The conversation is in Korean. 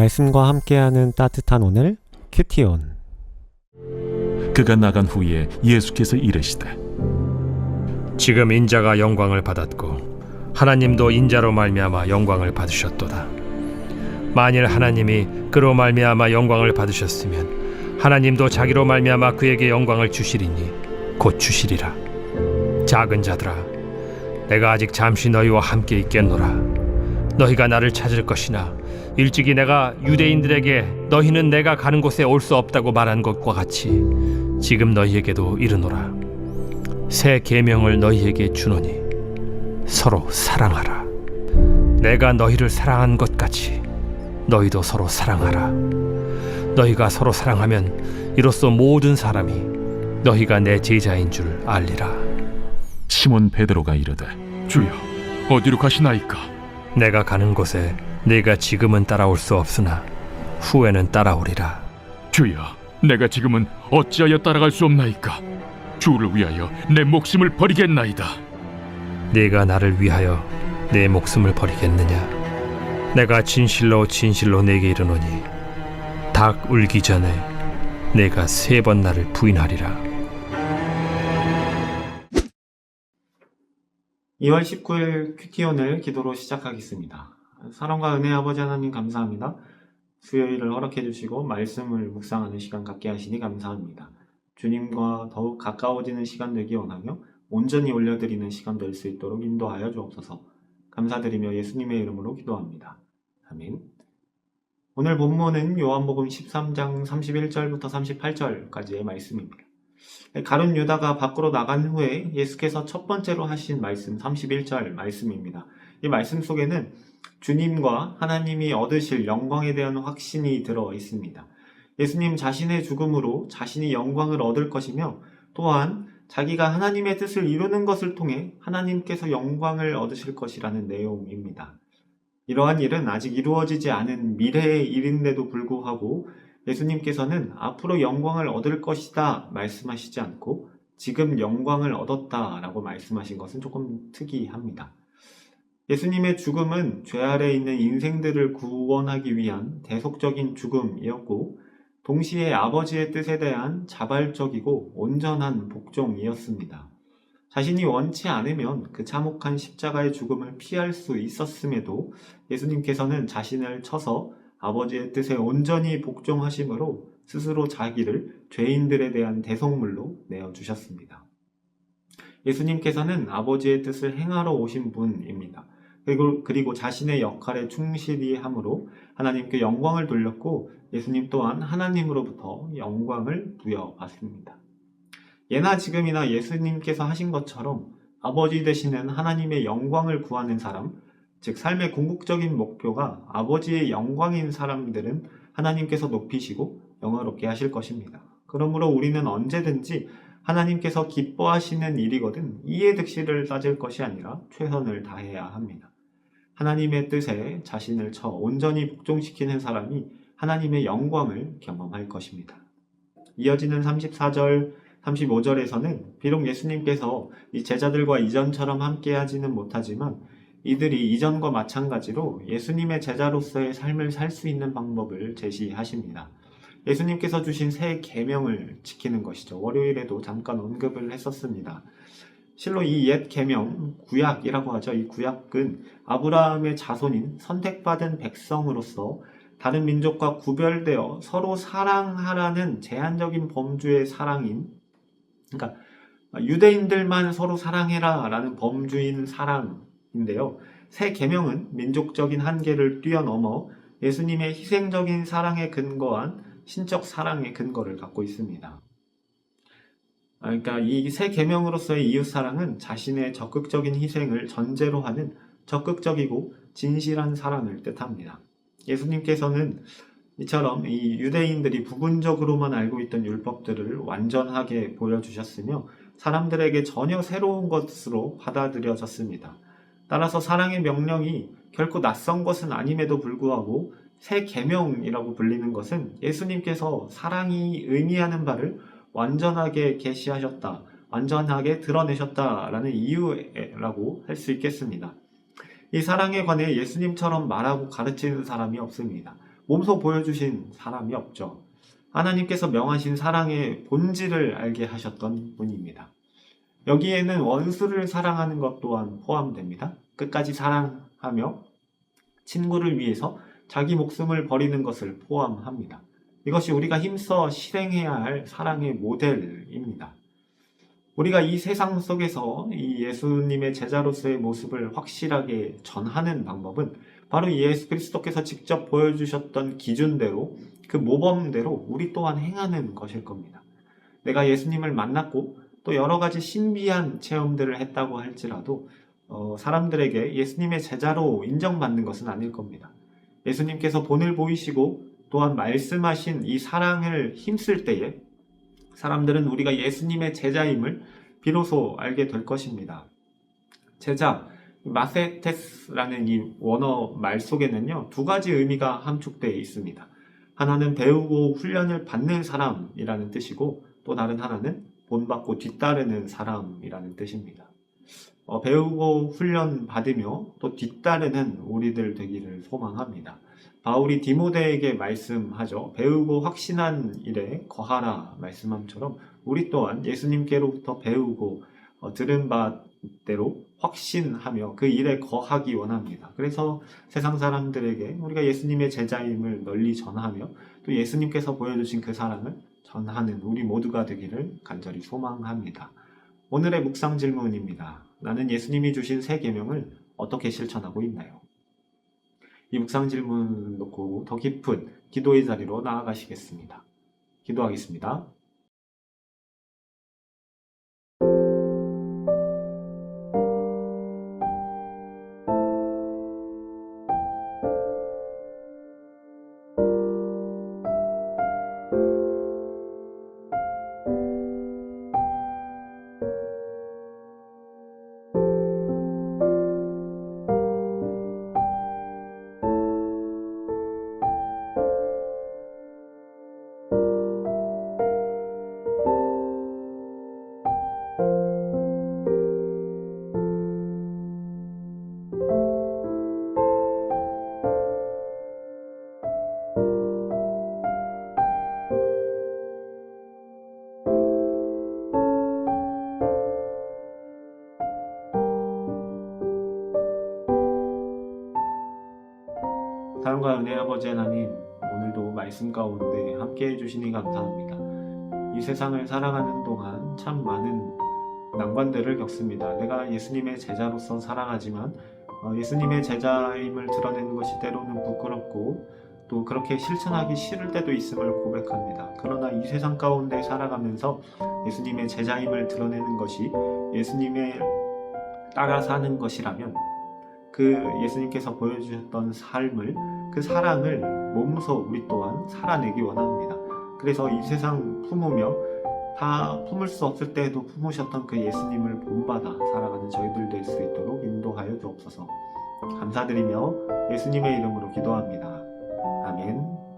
말씀과 함께하는 따뜻한 오늘 큐티온 그가 나간 후에 예수께서 이르시되 지금 인자가 영광을 받았고 하나님도 인자로 말미암아 영광을 받으셨도다. 만일 하나님이 그로 말미암아 영광을 받으셨으면 하나님도 자기로 말미암아 그에게 영광을 주시리니 곧 주시리라. 작은 자들아 내가 아직 잠시 너희와 함께 있겠노라. 너희가 나를 찾을 것이나 일찍이 내가 유대인들에게 너희는 내가 가는 곳에 올 수 없다고 말한 것과 같이 지금 너희에게도 이르노라. 새 계명을 너희에게 주노니 서로 사랑하라. 내가 너희를 사랑한 것 같이 너희도 서로 사랑하라. 너희가 서로 사랑하면 이로써 모든 사람이 너희가 내 제자인 줄 알리라. 시몬 베드로가 이르되 주여 어디로 가시나이까 내가 가는 곳에 네가 지금은 따라올 수 없으나 후에는 따라오리라. 주여 내가 지금은 어찌하여 따라갈 수 없나이까 주를 위하여 내 목숨을 버리겠나이다 네가 나를 위하여 내 목숨을 버리겠느냐? 내가 진실로 진실로 내게 이르노니 닭 울기 전에 내가 세 번 나를 부인하리라. 2월 19일 큐티온을 기도로 시작하겠습니다. 사랑과 은혜 아버지 하나님 감사합니다. 수요일을 허락해 주시고 말씀을 묵상하는 시간 갖게 하시니 감사합니다. 주님과 더욱 가까워지는 시간 되기 원하며 온전히 올려드리는 시간 될 수 있도록 인도하여 주옵소서. 감사드리며 예수님의 이름으로 기도합니다. 아멘. 오늘 본문은 요한복음 13장 31절부터 38절까지의 말씀입니다. 가룟 유다가 밖으로 나간 후에 예수께서 첫 번째로 하신 말씀 31절 말씀입니다. 이 말씀 속에는 주님과 하나님이 얻으실 영광에 대한 확신이 들어 있습니다. 예수님 자신의 죽음으로 자신이 영광을 얻을 것이며 또한 자기가 하나님의 뜻을 이루는 것을 통해 하나님께서 영광을 얻으실 것이라는 내용입니다. 이러한 일은 아직 이루어지지 않은 미래의 일인데도 불구하고 예수님께서는 앞으로 영광을 얻을 것이다 말씀하시지 않고 지금 영광을 얻었다 라고 말씀하신 것은 조금 특이합니다. 예수님의 죽음은 죄 아래 있는 인생들을 구원하기 위한 대속적인 죽음이었고 동시에 아버지의 뜻에 대한 자발적이고 온전한 복종이었습니다. 자신이 원치 않으면 그 참혹한 십자가의 죽음을 피할 수 있었음에도 예수님께서는 자신을 쳐서 아버지의 뜻에 온전히 복종하심으로 스스로 자기를 죄인들에 대한 대속물로 내어주셨습니다. 예수님께서는 아버지의 뜻을 행하러 오신 분입니다. 그리고, 그리고 자신의 역할에 충실히 함으로 하나님께 영광을 돌렸고 예수님 또한 하나님으로부터 영광을 부여받습니다. 예나 지금이나 예수님께서 하신 것처럼 아버지 되시는 하나님의 영광을 구하는 사람, 즉 삶의 궁극적인 목표가 아버지의 영광인 사람들은 하나님께서 높이시고 영화롭게 하실 것입니다. 그러므로 우리는 언제든지 하나님께서 기뻐하시는 일이거든 이해 득실을 따질 것이 아니라 최선을 다해야 합니다. 하나님의 뜻에 자신을 쳐 온전히 복종시키는 사람이 하나님의 영광을 경험할 것입니다. 이어지는 34절, 35절에서는 비록 예수님께서 이 제자들과 이전처럼 함께 하지는 못하지만 이들이 이전과 마찬가지로 예수님의 제자로서의 삶을 살 수 있는 방법을 제시하십니다. 예수님께서 주신 새 계명을 지키는 것이죠. 월요일에도 잠깐 언급을 했었습니다. 실로 이 옛 계명 구약이라고 하죠. 이 구약은 아브라함의 자손인 선택받은 백성으로서 다른 민족과 구별되어 서로 사랑하라는 제한적인 범주의 사랑인 그러니까 유대인들만 서로 사랑해라 라는 범주인 사랑 인데요. 새 계명은 민족적인 한계를 뛰어넘어 예수님의 희생적인 사랑에 근거한 신적 사랑의 근거를 갖고 있습니다. 그러니까 이 새 계명으로서의 이웃 사랑은 자신의 적극적인 희생을 전제로 하는 적극적이고 진실한 사랑을 뜻합니다. 예수님께서는 이처럼 이 유대인들이 부분적으로만 알고 있던 율법들을 완전하게 보여주셨으며 사람들에게 전혀 새로운 것으로 받아들여졌습니다. 따라서 사랑의 명령이 결코 낯선 것은 아님에도 불구하고 새 계명이라고 불리는 것은 예수님께서 사랑이 의미하는 바를 완전하게 계시하셨다, 완전하게 드러내셨다라는 이유라고 할 수 있겠습니다. 이 사랑에 관해 예수님처럼 말하고 가르치는 사람이 없습니다. 몸소 보여주신 사람이 없죠. 하나님께서 명하신 사랑의 본질을 알게 하셨던 분입니다. 여기에는 원수를 사랑하는 것 또한 포함됩니다. 끝까지 사랑하며 친구를 위해서 자기 목숨을 버리는 것을 포함합니다. 이것이 우리가 힘써 실행해야 할 사랑의 모델입니다. 우리가 이 세상 속에서 이 예수님의 제자로서의 모습을 확실하게 전하는 방법은 바로 예수 그리스도께서 직접 보여주셨던 기준대로 그 모범대로 우리 또한 행하는 것일 겁니다. 내가 예수님을 만났고 또 여러 가지 신비한 체험들을 했다고 할지라도 어, 사람들에게 예수님의 제자로 인정받는 것은 아닐 겁니다. 예수님께서 본을 보이시고 또한 말씀하신 이 사랑을 힘쓸 때에 사람들은 우리가 예수님의 제자임을 비로소 알게 될 것입니다. 제자, 마세테스라는 이 원어 말 속에는요, 두 가지 의미가 함축되어 있습니다. 하나는 배우고 훈련을 받는 사람이라는 뜻이고, 또 다른 하나는 본받고 뒤따르는 사람이라는 뜻입니다. 어, 배우고 훈련 받으며 또 뒤따르는 우리들 되기를 소망합니다. 바울이 디모데에게 말씀하죠. 배우고 확신한 일에 거하라 말씀함처럼 우리 또한 예수님께로부터 배우고 어, 들은 바대로 확신하며 그 일에 거하기 원합니다. 그래서 세상 사람들에게 우리가 예수님의 제자임을 널리 전하며 또 예수님께서 보여주신 그 사랑을 전하는 우리 모두가 되기를 간절히 소망합니다. 오늘의 묵상 질문입니다. 나는 예수님이 주신 새 계명을 어떻게 실천하고 있나요? 이 묵상 질문 놓고 더 깊은 기도의 자리로 나아가시겠습니다. 기도하겠습니다. 사랑과 은혜 아버지 하나님, 오늘도 말씀 가운데 함께 해주시니 감사합니다. 이 세상을 살아가는 동안 참 많은 난관들을 겪습니다. 내가 예수님의 제자로서 살아가지만 어, 예수님의 제자임을 드러내는 것이 때로는 부끄럽고 또 그렇게 실천하기 싫을 때도 있음을 고백합니다. 그러나 이 세상 가운데 살아가면서 예수님의 제자임을 드러내는 것이 예수님의 따라 사는 것이라면 그 예수님께서 보여주셨던 삶을 그 사랑을 몸소 우리 또한 살아내기 원합니다. 그래서 이 세상 품으며 다 품을 수 없을 때에도 품으셨던 그 예수님을 본받아 살아가는 저희들 될 수 있도록 인도하여 주옵소서. 감사드리며 예수님의 이름으로 기도합니다. 아멘.